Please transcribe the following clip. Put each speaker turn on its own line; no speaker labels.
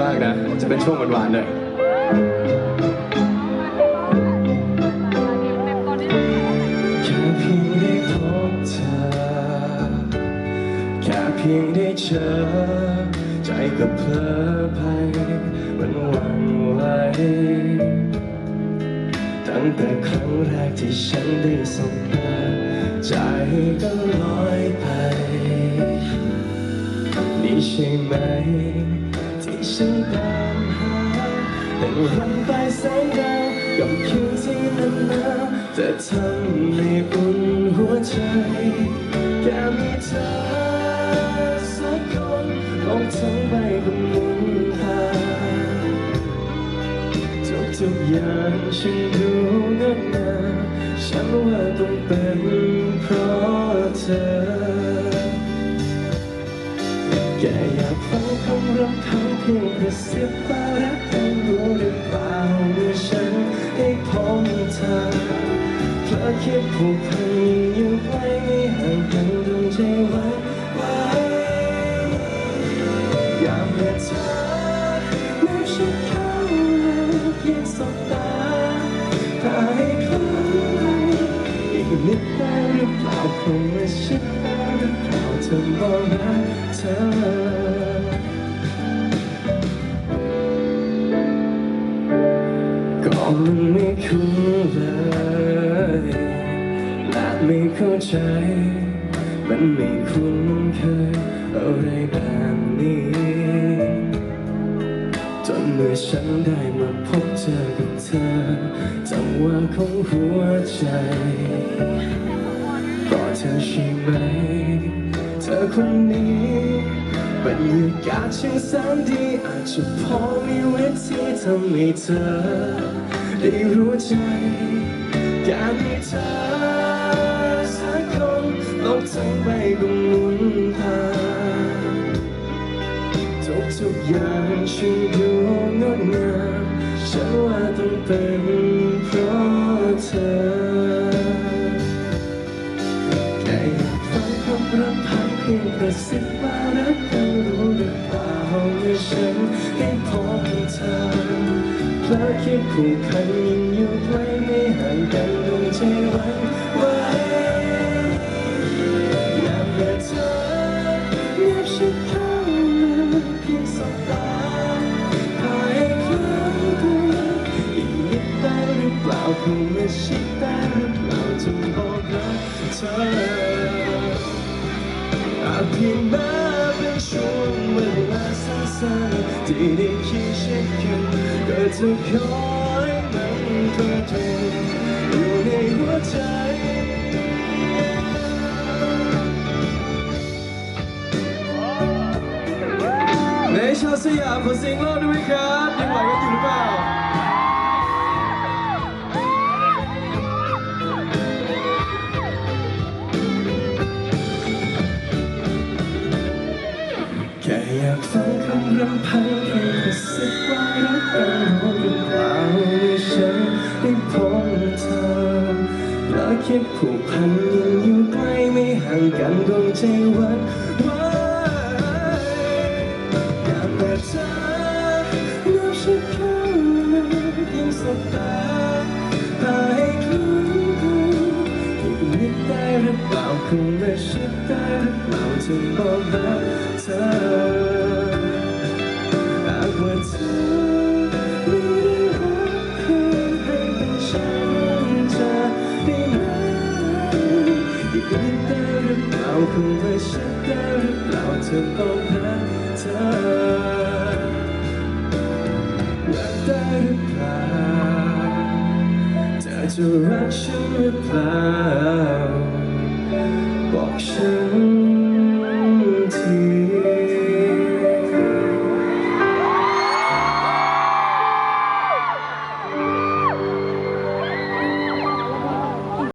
มากนะ จะเป็นช่วงหวานๆเลย
แค่เพียงได้พบเธอ แค่เพียงได้เจอ ใจก็เพลอไปมันหวั่นไหวตั้งแต่ครั้งแรกที่ฉันได้สบตาใจก็ลอยไปนี่ใช่ไหม ฉันตามหา แต่วันไปแสงดาวกับคืนที่มันนาวแต่ทำให้อุ่นหัวใจแค่มีเธอสักคนโลกทั้งใบก็มุนหาทุกๆอย่างฉันดูงดงามฉันว่าต้องเป็นากฟังคำรำพันเพียงกระซิบว่ารักกันรู้หรือเปล่าเมื่อฉันได้พบเธอเพลอคิดผูกพันยังอยู่ไกลไม่ห่างกันดวงใจไว้ไว้อยากเมื่อเธอแนบชิดเข้ามาเพียงสบตาถ้าให้คล้ายอีกนิดได้หรือเปล่าคงไม่ชิดได้หรือเปล่าเธอบอกรักเธอ ไม่เข้าใจ มันไม่คุ้นเคยอะไรแบบนี้ จนเมื่อฉันได้มาพบเจอกับเธอจังหวะของหัวใจก็เธอใช่ไหม เธอคนนี้บรรยากาศช่างแสนดีอาจจะพอมีวิธีทำให้เธอ ได้รู้ใจแค่มีเธอ โลกทั้งใบก็หมุนผ่านทุกทุกๆอย่างฉันดูงดงามฉันว่าต้องเป็นเพราะเธอแค่อยากฟังคำรำพันเพียงกระซิบว่ารักกันรู้หรือเปล่าเมื่อฉันได้พบเธอเพลอคิดผูกพันยังอยู่ใกล้ไม่ห่างกันดวงใจหวัน อเปล่าคงไม่ชิดได้หรือเปล่าจะบอกรักเธออาจเพียงแม้เป็นช่วงเวลาสั้นๆที่ได้คิดเช่นกันก็จะคอยมันกระทุนอยู่ในหัวใจ
ในชาวสยามขอเสียงรอดด้วยครับยังไหวกันอยู่หรือเปล่าา
กฟังคำรำพันเพียงกระซิบว่ารักกันรู้หรือเปล่าเมื่อฉันได้พบเธอแล้วคิดผูกพันยังอยู่ใกล้ไม่ห่างกันดวงใจวันไหวอยากเปิดเธอนับชิดเข้ามายิ่งสบตาพาให้คลุ้นกันอีกนิดได้หรือเปล่าคงไม่ชิดได้หรือเปล่าจะบอกรักเธอ คงไม่ชัดได้หรือเปล่าเธอต้องหาเธอรักได้หรือเปล่าเธอจะรักฉันหรือเปล่าบอกฉัน